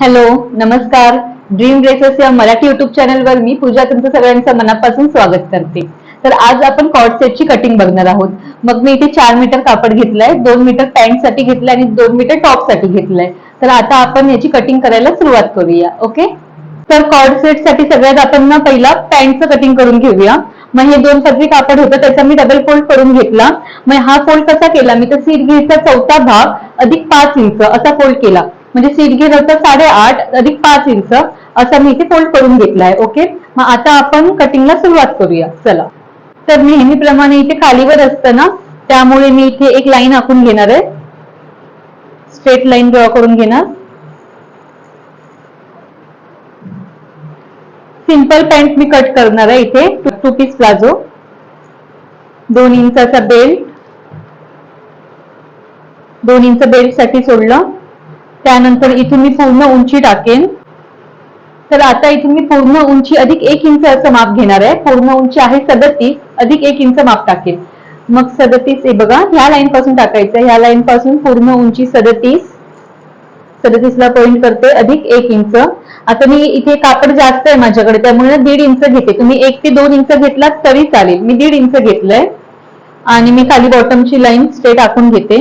Hello नमस्कार. Dream dresses या Marathi YouTube चॅनलवर मी पूजा तुमचं सगळ्यांचं मनापासून स्वागत करते. तर आज आपण कॉट सेटची कटिंग बघणार आहोत. मग मी इथे चार मीटर कापड घेतलंय दोन मीटर पॅन्टसाठी घेतलंय आणि दोन मीटर टॉपसाठी घेतलंय. तर आता आपण याची कटिंग करायला सुरुवात करूया ओके तर कॉर्ड सेटसाठी सगळ्यात आपण ना पहिला पॅन्टचं कटिंग करून घेऊया. मग हे दोन पदरी कापड होतं त्याचा मी डबल फोल्ड करून घेतला. मग हा फोल्ड कसा केला? मी तर सीट घेचा चौथा भाग अधिक पाच इंच असा फोल्ड केला. म्हणजे सीट घेत होता साडेआठ अधिक पाच इंच असा मी इथे फोल्ड करून घेतलाय ओके मग आता आपण कटिंगला सुरुवात करूया. चला. तर नेहमीप्रमाणे इथे खालीवर असतं ना त्यामुळे मी इथे एक लाईन आखून घेणार आहे. स्ट्रेट लाईन ड्रॉ करून घेणार. सिंपल पॅन्ट मी कट करणार आहे इथे. टू पीस प्लाझो दोन इंचाचा बेल्ट दोन इंच बेल्टसाठी सोडलं. त्यानंतर इथून मी पूर्ण उंची टाकेन. तर आता इथून मी पूर्ण उंची अधिक एक इंच असं माप घेणार आहे. पूर्ण उंची आहे सदतीस अधिक एक इंच माप टाकेन. मग सदतीस हे बघा ह्या लाईन पासून टाकायचं ह्या लाईन पासून पूर्ण उंची सदतीस. सदतीस ला पॉइंट करते अधिक एक इंच. आता मी इथे कापड जास्त आहे माझ्याकडे त्यामुळे दीड इंच घेते. तुम्ही एक ते दोन इंच घेतलात तरी चालेल. मी दीड इंच घेतलंय. आणि मी खाली बॉटमची लाईन स्ट्रेट आखून घेते.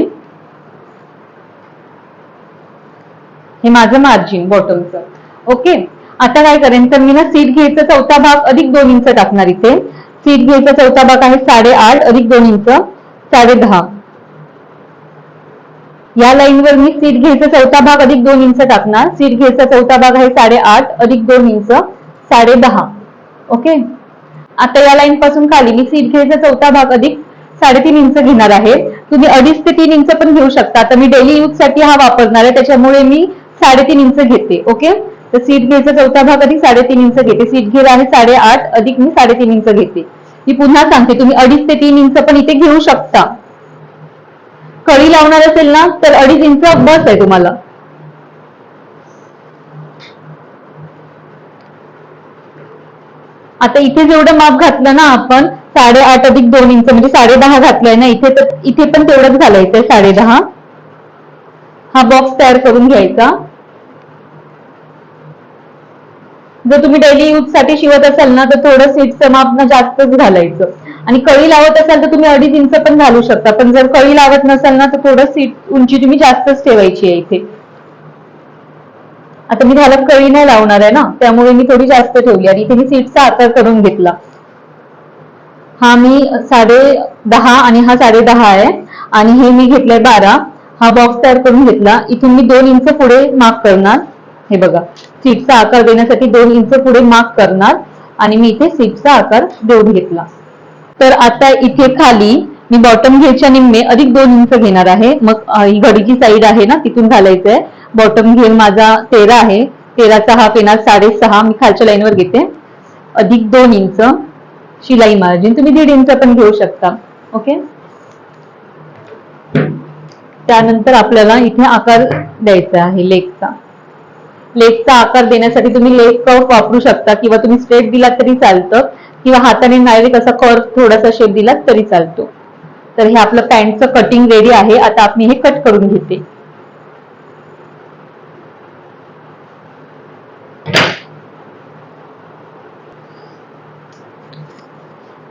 हे माझं मार्जिन बॉटमचं ओके आता काय करेन तर मी ना सीट घ्यायचा चौथा भाग अधिक दोन इंच टाकणार इथे. सीट घ्यायचा चौथा भाग आहे साडेआठ अधिक दोन इंच साडे दहा या लाईनवर मी सीट घ्यायचा चौथा भाग अधिक दोन इंच टाकणार. सीट घ्यायचा चौथा भाग आहे साडेआठ अधिक दोन इंच साडे दहा ओके आता या लाईन पासून खाली मी सीट घ्यायचा चौथा भाग अधिक साडेतीन इंच घेणार आहे. तुम्ही अडीच ते तीन इंच पण घेऊ शकता. आता मी डेली यूजसाठी हा वापरणार आहे. त्याच्यामुळे मी साडेतीन इंच घेते ओके तर सीट घ्यायचा चौथा भाग अधिक साडेतीन इंच घेते. सीट घेर आहे साडेआठ अधिक मी साडेतीन इंच घेते. मी पुन्हा सांगते तुम्ही अडीच ते तीन इंच पण इथे घेऊ शकता. कळी लावणार असेल ना तर अडीच इंच बस आहे तुम्हाला. आता इथे जेवढं माप घातलं ना आपण साडेआठ अधिक दोन इंच म्हणजे साडे दहा घातलंय ना इथे तर इथे पण तेवढंच घालायचंय साडे दहा हा बॉक्स तयार करून घ्यायचा. जर तुम्ही डेली यूजसाठी शिवत असाल ना तर थोडं सीट माप जास्तच घालायचं. आणि कळी लावत असाल तर तुम्ही अडीच इंच पण घालू शकता. पण जर कळी लावत नसाल ना तर थोडं सीट उंची तुम्ही जास्तच ठेवायची आहे इथे. आता मी घालत कळी नाही लावणार आहे ना त्यामुळे मी थोडी जास्त ठेवली आणि इथे मी सीटचा आकार करून घेतला. हा मी साडे दहा आणि हा साडे दहा आहे. आणि हे मी घेतलंय बारा. हा बॉक्स तयार करून घेतला. इथून मी दोन इंच पुढे मार्क करणार. हे बघा. सीटचा आकार देण्यासाठी दोन इंच पुढे मार्क करणार. आणि मी इथे सीटचा आकार देऊन घेतला. तर आता इथे खाली मी बॉटम घेरच्या निम्मे अधिक दोन इंच घेणार आहे. मग ही घडीची साईड आहे ना तिथून घालायचं आहे बॉटम घेर माझा तेरा आहे. तेराचा हाफ येणार साडेसहा. मी खालच्या लाईनवर घेते. अधिक दोन इंच शिलाई मार्जिन तुम्ही दीड इंच पण घेऊ शकता. ओके त्यानंतर आपल्याला इथे आकार द्यायचा आहे लेगचा. लेगचा आकार देण्यासाठी तुम्ही लेग कर्व वापरू शकता किंवा तुम्ही स्ट्रेट दिला तरी चालतं किंवा हाताने नाही असा कर्व थोडासा शेप दिला तरी चालतो. तर हे आपलं पॅन्टचं कटिंग रेडी आहे आता आपण हे कट करून घेते.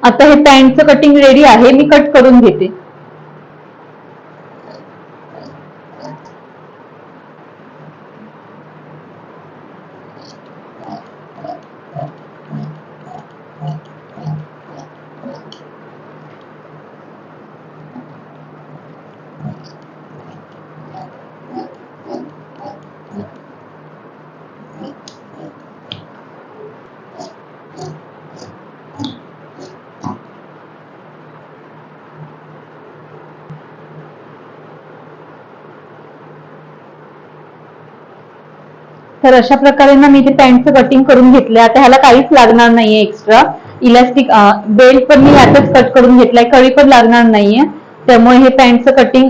आता हे पॅन्टचं कटिंग रेडी आहे मी कट करून घेते. तर अशा प्रकारे ना मी ते पॅन्टचं कटिंग करून घेतलंय. आता ह्याला काहीच लागणार नाहीये एक्स्ट्रा इलास्टिक बेल्ट पण मी यातच कट करून घेतलाय. कळी पण लागणार नाहीये. त्यामुळे हे पॅन्टचं कटिंग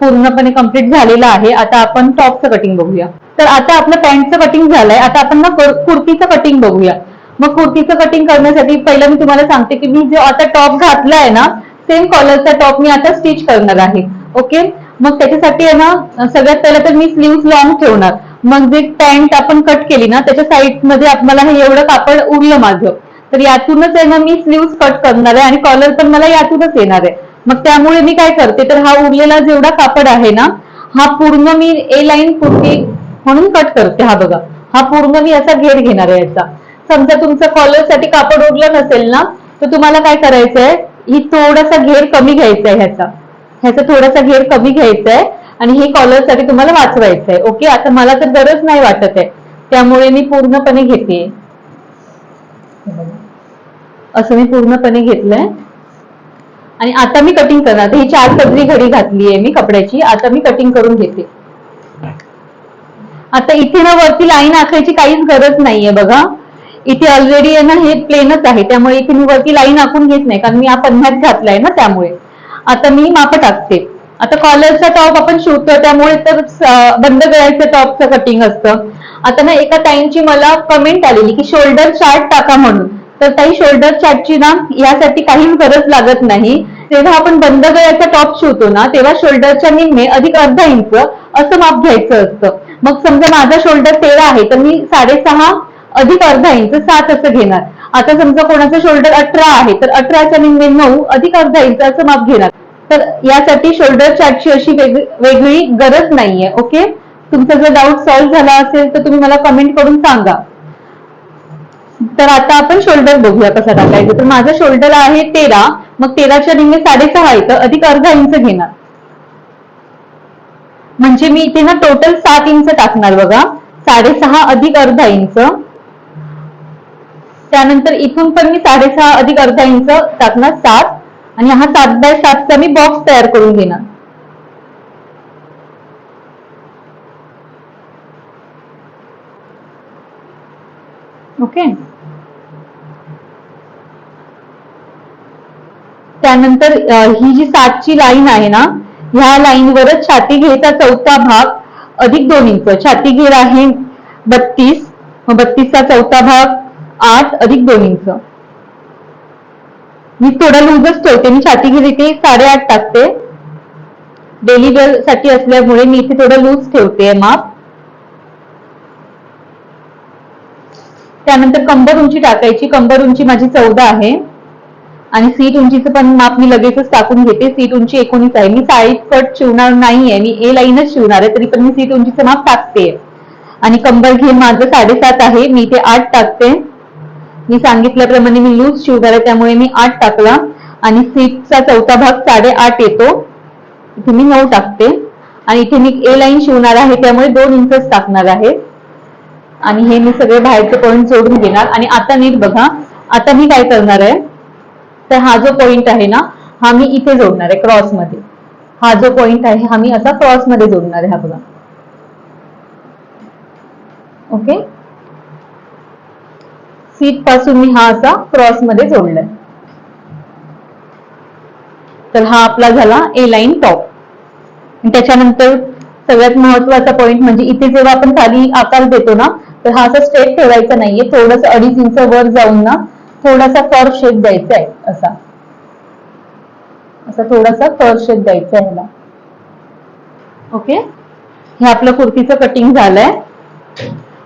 पूर्णपणे कंप्लीट झालेलं आहे. आता आपण टॉपचं कटिंग बघूया. तर आता आपलं पॅन्टचं कटिंग झालंय. आता आपण ना कुर्तीचं कटिंग बघूया. मग कुर्तीचं कटिंग करण्यासाठी पहिलं मी तुम्हाला सांगते की मी जो आता टॉप घातलाय ना सेम कॉलरचा टॉप मी आता स्टिच करणार आहे. ओके मग त्याच्यासाठी आहे ना सगळ्यात पहिलं तर मी स्लीव्ह लॉंग ठेवणार. मग जे पॅन्ट आपण कट केली ना त्याच्या साईडमध्ये मला हे एवढं कापड उरलं माझं. तर यातूनच आहे ना मी स्लीव्ह कट करणार आहे आणि कॉलर पण मला यातूनच येणार आहे. मग त्यामुळे मी काय करते तर हा उरलेला जेवढा कापड आहे ना हा पूर्ण मी ए लाईन कुर्ती म्हणून कट करते हा बघा. हा पूर्ण मी असा घेर घेणार आहे याचा. समजा तुमचं कॉलरसाठी कापड उरलं नसेल ना तर तुम्हाला काय करायचंय ही थोडासा घेर कमी घ्यायचा आहे ह्याचा. ह्याचा थोडासा घेर कमी घ्यायचा आहे. आणि हे कॉलरसाठी तुम्हाला वाचवायचं आहे ओके आता मला तर गरज नाही वाटत आहे. त्यामुळे मी पूर्णपणे घेते. असं मी पूर्णपणे घेतलंय. आणि आता मी कटिंग करणार. ही चार पदरी घडी घातली आहे मी कपड्याची. आता मी कटिंग करून घेते. आता इथे ना वरती लाईन आखायची काहीच गरज नाहीये बघा. इथे ऑलरेडी आहे ना हे प्लेनच आहे. त्यामुळे इथे मी वरती लाईन आखून घेत नाही. कारण मी हा पन्नास घातलाय ना त्यामुळे. आता मी माप टाकते. आता कॉलरचा टॉप आपण शिवतो त्यामुळे तर बंद गळ्याचं टॉपचं कटिंग असतं. आता ना एका ताईंची मला कमेंट आलेली की शोल्डर चार्ट टाका म्हणून. तर ताई शोल्डर चार्टची ना यासाठी काहीच गरज लागत नाही. जेव्हा आपण बंद गळ्याचा टॉप शिवतो ना तेव्हा शोल्डरच्या निम्मे अधिक अर्धा इंच असं माप घ्यायचं असतं. मग समजा माझा शोल्डर तेरा आहे तर मी साडेसहा अधिक अर्धा इंच सात असं घेणार. आता समजा कोणाचं शोल्डर अठरा आहे तर अठराच्या निम्मे नऊ अधिक अर्धा इंच असं माप घेणार. तर यासाठी शोल्डर चार्टची अशी वेगळी गरज नाहीये ओके तुमचा जर डाऊट सॉल्व्ह झाला असेल तर तुम्ही मला कमेंट करून सांगा. तर आता आपण शोल्डर बघूया कसा टाकायचं. तर माझं शोल्डर आहे तेरा मग तेराच्या रिंगे साडेसहा येतं अधिक अर्धा इंच घेणार. म्हणजे मी इथे ना टोटल सात इंच टाकणार बघा. साडेसहा अधिक अर्धा इंच त्यानंतर इथून पण मी साडेसहा अधिक अर्धा इंच टाकणार सात. आणि हा सात बाय सातचा मी बॉक्स तयार करून घेणार. ओके त्यानंतर ही जी सातची लाईन आहे ना ह्या लाईनवरच छाती घेचा चौथा भाग अधिक दोन इंच छाती घेर आहे बत्तीस मग बत्तीसचा चौथा भाग आठ अधिक दोन इंच मी थोडा लूजच ठेवते. मी छाती घेर इथे साडेआठ टाकते. डेली वेअरसाठी असल्यामुळे मी इथे थोडं लूज ठेवते माप. त्यानंतर कंबर उंची टाकायची. कंबर उंची माझी चौदा आहे. आणि सीट उंचीचं पण माप मी लगेचच टाकून घेते. सीट उंची एकोणीस आहे. मी साईड कट शिवणार नाहीये. मी ए लाईनच शिवणार आहे. तरी पण मी सीट उंचीचं माप टाकते. आणि कंबर घेऊन माझं साडेसात आहे. मी इथे आठ टाकते. मी सांगितल्याप्रमाणे मी लूज शिवणार आहे त्यामुळे मी आठ टाकला. आणि सीटचा चौथा भाग साडेआठ येतो. इथे मी नऊ टाकते. आणि इथे मी ए लाईन शिवणार आहे त्यामुळे दोन इंचच टाकणार आहे. आणि हे मी सगळे बाहेरचे पॉईंट जोडून घेणार. आणि आता नीट बघा आता मी काय करणार आहे? तर हा जो पॉइंट आहे ना हा मी इथे जोडणार आहे क्रॉसमध्ये. हा जो पॉइंट आहे हा मी असा क्रॉसमध्ये जोडणार आहे हा बघा. ओके सीटपासून मी हा असा क्रॉसमध्ये जोडलाय. तर हा आपला झाला ए लाईन टॉप त्याच्यानंतर सगळ्यात महत्त्वाचा पॉइंट म्हणजे इथे जेव्हा आपण खाली आकार देतो ना तर हा असा स्ट्रेट ठेवायचा नाहीये. थोडस अडीच इंच वर जाऊन ना थोडासा कर शेप द्यायचा आहे असा. असा थोडासा कर शेप द्यायचा आहे ह्याला ओके हे आपलं कुर्तीचं कटिंग झालंय.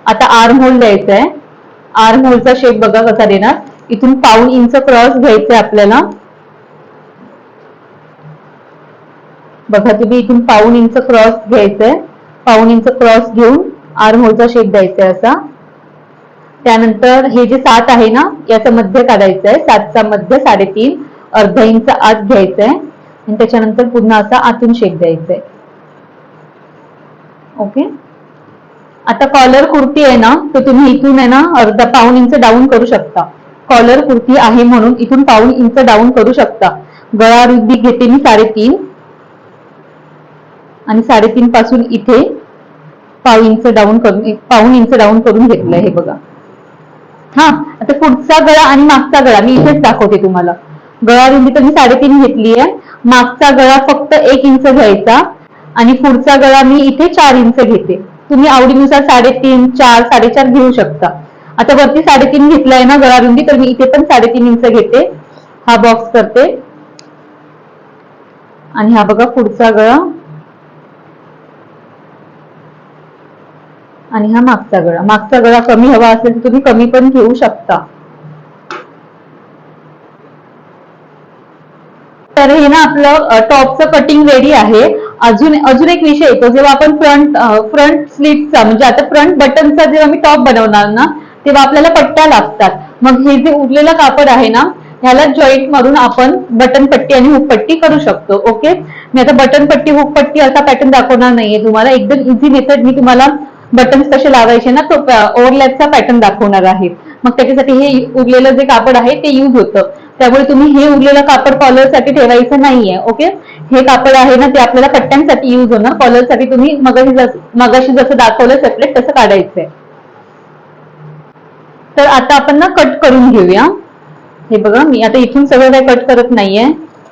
आता आर्म होल द्यायचं आहे आर्म होलचा शेप बघा कसा देणार. इथून पाऊन इंच क्रॉस घ्यायचंय आपल्याला. बघा तुम्ही इथून पाऊन इंच क्रॉस घ्यायचंय पाऊन इंच क्रॉस घेऊन आर्म होलचा शेप द्यायचा आहे असा. त्यानंतर हे जे सात आहे ना याचं मध्य काढायचं आहे. सातचा मध्य साडेतीन अर्धा इंच आत घ्यायचंय आणि त्याच्यानंतर पुन्हा असा आतून शेप द्यायचा आहे. ओके? आता कॉलर कुर्ती आहे ना तर तुम्ही इथून आहे ना अर्धा पाऊन इंच डाऊन करू शकता. कॉलर कुर्ती आहे म्हणून इथून पाऊन इंच डाऊन करू शकता. गळा रुंदी घेते मी साडेतीन. आणि साडेतीन पासून इथे पाऊ इंच डाऊन करून पाऊन इंच डाऊन करून घेतलं हे बघा. हा आता पुढचा गळा आणि मागचा गळा मी इथेच दाखवते तुम्हाला. गळा रुंदी तर मी साडेतीन घेतली आहे मागचा गळा फक्त एक इंच घ्यायचा. आणि पुढचा गळा मी इथे चार इंच घेते. तुम्ही आवडीनुसार साडेतीन चार साडेचार घेऊ शकता. आता वरती साडेतीन घेतलाय ना गळा रुंदी तर मी इथे पण साडेतीन इंच घेते. हा बॉक्स करते. आणि हा बघा पुढचा गळा. आणि हा मागचा गळा. मागचा गळा कमी हवा असेल तर तुम्ही कमी पण घेऊ शकता. तर हे ना आपलं टॉपचं कटिंग रेडी आहे. अजून अजून एक विषय येतो. जेव्हा आपण फ्रंट फ्रंट स्लीटचा म्हणजे आता फ्रंट बटनचा जेव्हा मी टॉप बनवणार ना तेव्हा आपल्याला पट्ट्या लागतात. मग हे जे उरलेलं कापड आहे ना ह्याला जॉईंट मारून आपण बटन पट्टी आणि हुकपट्टी करू शकतो. ओके मी आता बटन पट्टी हुकपट्टी असा पॅटर्न दाखवणार नाहीये तुम्हाला. एकदम इझी मेथड मी तुम्हाला बटन्स कसे लावायचे ना तो ओव्हरलॅपचा पॅटर्न दाखवणार आहे. मग त्याच्यासाठी हे उरलेलं जे कापड आहे ते युज होतं. त्यामुळे तुम्ही हे उरलेलं कापड कॉलरसाठी ठेवायचं नाहीये ओके हे कापड आहे ना ते आपल्याला पट्ट्यांसाठी युज होणार. कॉलरसाठी तुम्ही मगाशी मगाशी जसं दाखवलं सेपरेट तसं काढायचंय. तर आता आपण ना कट करून घेऊया. हे बघा मी आता इथून सगळं काही कट करत नाहीये.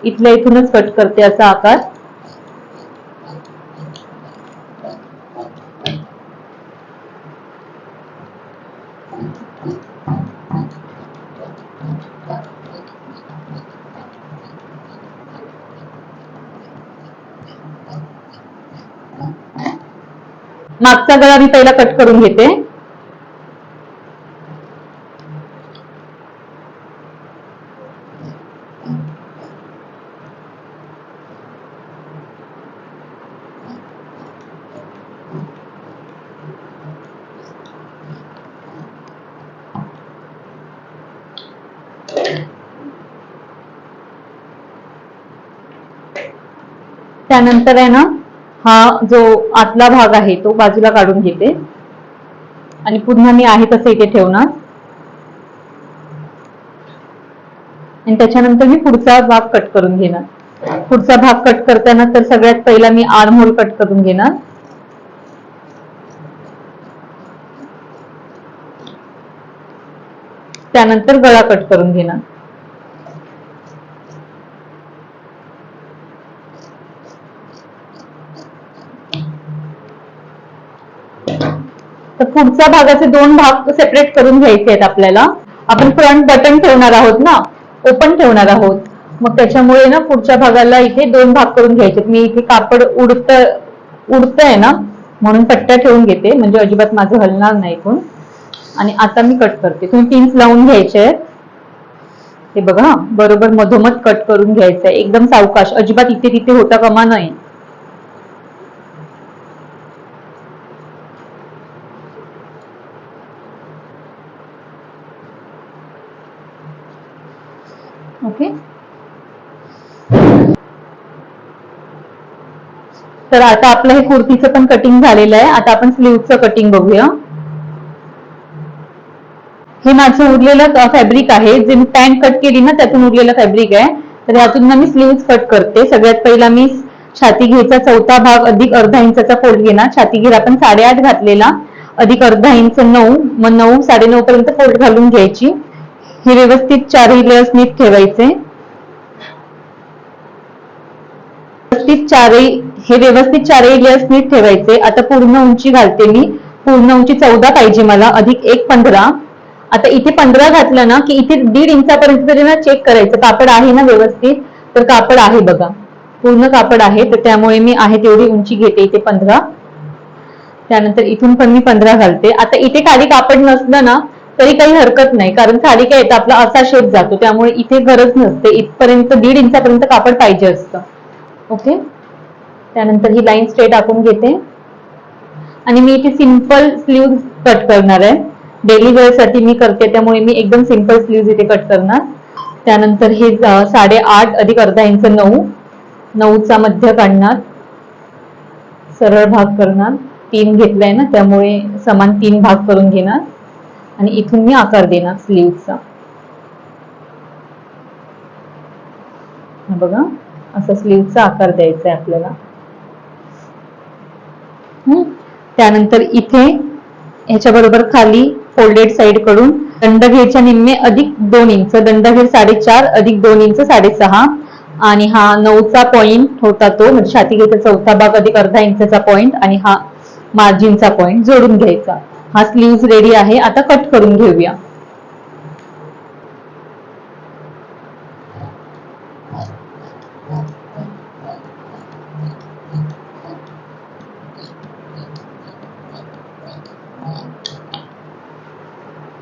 इथल्या इथूनच कट करते असा आकार. मागचा गळा मी पहिला कट करून घेते. त्यानंतर आहे ना हा जो आतला भाग आहे तो बाजूला काढून घेते. आणि पुन्हा मी आहे तसं इथे ठेवणार. आणि त्याच्यानंतर मी पुढचा भाग कट करून घेणार. पुढचा भाग कट करताना तर सगळ्यात पहिला मी आर्म होल कट करून घेणार. त्यानंतर गळा कट करून घेणार. तर पुढच्या भागाचे दोन भाग सेपरेट करून घ्यायचे आहेत आपल्याला. आपण फ्रंट बटन ठेवणार आहोत ना? ओपन ठेवणार आहोत. मग त्याच्यामुळे ना पुढच्या भागाला इथे दोन भाग करून घ्यायचे मी इथे कापड उडत उडतंय ना? म्हणून पट्ट्या ठेवून घेते. म्हणजे अजिबात माझं हलणार नाही कोण आणि आता मी कट करते. तुम्ही पिन्स लावून घ्यायचे आहेत. हे बघा बरोबर मधोमध कट करून घ्यायचं आहे. एकदम सावकाश. अजिबात इथे तिथे होता कमा नाही ओके तर आता आपलं हे कुर्तीचं पण कटिंग झालेलं आहे. आता आपण स्लीवचं कटिंग बघूया. हे माझं उरलेलं फॅब्रिक आहे. जे मी पॅन्ट कट केली ना त्यातून उरलेलं फॅब्रिक आहे. तर यातून ना मी स्लीव्ह कट करते. सगळ्यात पहिला मी छाती घेचा चौथा भाग अधिक अर्धा इंचाचा फोल्ड घेणार. छाती घेर आपण साडेआठ घातलेला. अधिक अर्धा इंच नऊ मग नऊ साडेनऊ पर्यंत फोल्ड घालून घ्यायची. हे व्यवस्थित चारही लेअर्स नीट ठेवायचे. व्यवस्थित चारही हे व्यवस्थित चारही लेअर्स नीट ठेवायचे. आता पूर्ण उंची घालते मी. पूर्ण उंची चौदा पाहिजे मला अधिक एक पंधरा. आता इथे पंधरा घातलं ना की इथे दीड इंचापर्यंत तरी ना चेक करायचं. कापड आहे ना व्यवस्थित? तर कापड आहे बघा. पूर्ण कापड आहे तर त्यामुळे मी आहे तेवढी उंची घेते इथे पंधरा. त्यानंतर इथून पण मी पंधरा घालते. आता इथे खाली कापड नसलं ना तरी काही हरकत नाही कारण खाली काय येतं आपला असा शेप जातो. त्यामुळे इथे गरज नसते. इथपर्यंत दीड इंचापर्यंत कापड पाहिजे असतं. ओके त्यानंतर ही लाईन स्ट्रेट आपण घेते. आणि मी इथे सिंपल स्लीव कट करणार आहे. डेली वेअरसाठी मी करते त्यामुळे मी एकदम सिंपल स्लीव्ह इथे कट करणार. त्यानंतर हे साडे आठ अधिक अर्धा इंच नऊ. नऊचा मध्य काढणार. सरळ भाग करणार. तीन घेतलाय ना त्यामुळे समान तीन भाग करून घेणार. आणि इथून मी आकार देणार स्लीवचा बघा. असा स्लीवचा आकार द्यायचा आहे आपल्याला. त्यानंतर इथे ह्याच्या बरोबर खाली फोल्डेड साइडकडून दंडघेरच्या निम्मे अधिक दोन इंच दंडघेर साडेचार अधिक दोन इंच साडेसहा. आणि हा नऊचा पॉइंट होता तो म्हणजे छातीघेचा चौथा भाग अधिक अर्धा इंचचा पॉइंट आणि हा मार्जिनचा पॉइंट जोडून घ्यायचा. हा स्लीव्ह रेडी आहे आता कट करून घेऊया.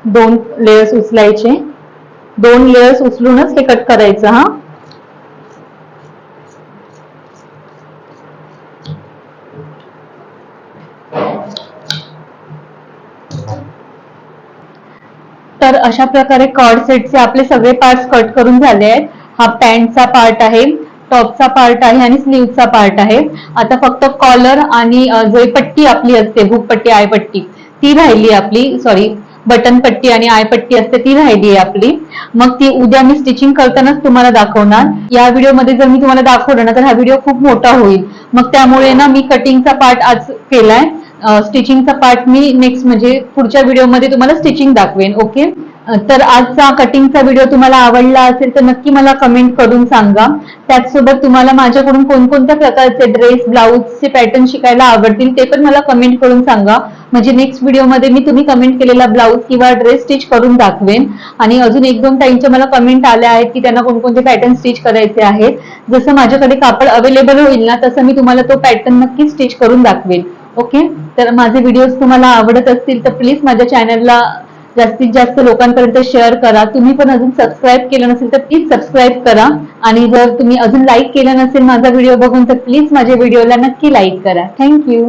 दोन लेयर्स उचलायचे. दोन लेयर्स उचलूनच हे कट करायचं हा. तर अशा प्रकारे कॉर्ड सेटचे आपले सगळे पार्ट कट करून झाले आहेत. हा पॅन्टचा पार्ट आहे टॉपचा पार्ट आहे आणि स्लीवचा पार्ट आहे. आता फक्त कॉलर आणि जे पट्टी आपली असते भूकपट्टी आयपट्टी ती राहिली आपली सॉरी बटन पट्टी आणि आय पट्टी असते ती राहिली आहे आपली. मग ती उद्या मी स्टिचिंग करतानाच तुम्हाला दाखवणार. या व्हिडिओमध्ये जर मी तुम्हाला दाखवलं ना तर हा व्हिडिओ खूप मोठा होईल. मग त्यामुळे ना मी कटिंगचा पार्ट आज केलाय. स्टिचिंगचा पार्ट मी नेक्स्ट म्हणजे पुढच्या व्हिडिओमध्ये तुम्हाला स्टिचिंग दाखवेन ओके तर आजचा कटिंगचा व्हिडिओ तुम्हाला आवडला असेल तर नक्की मला कमेंट करून सांगा. त्याचसोबत तुम्हाला माझ्याकडून कोणकोणत्या प्रकारचे ड्रेस ब्लाऊजचे पॅटर्न शिकायला आवडतील ते पण मला कमेंट करून सांगा. म्हणजे नेक्स्ट व्हिडिओमध्ये मी तुम्ही कमेंट केलेला ब्लाऊज किंवा ड्रेस स्टिच करून दाखवेन. आणि अजून एक दोन टाईमच्या मला कमेंट आल्या आहेत की त्यांना कोणकोणते पॅटर्न स्टिच करायचे आहेत. जसं माझ्याकडे कापड अवेलेबल होईल ना तसं मी तुम्हाला तो पॅटर्न नक्की स्टिच करून दाखवेन. ओके तर माझे व्हिडिओज तुम्हाला आवडत असतील तर प्लीज माझ्या चॅनलला जास्तीत जास्त लोकांपर्यंत शेअर करा. तुम्ही पण अजून सबस्क्राईब केलं नसेल तर प्लीज सबस्क्राईब करा. आणि जर तुम्ही अजून लाईक केलं नसेल माझा व्हिडिओ बघून तर प्लीज माझ्या व्हिडिओला नक्की लाईक करा. थँक्यू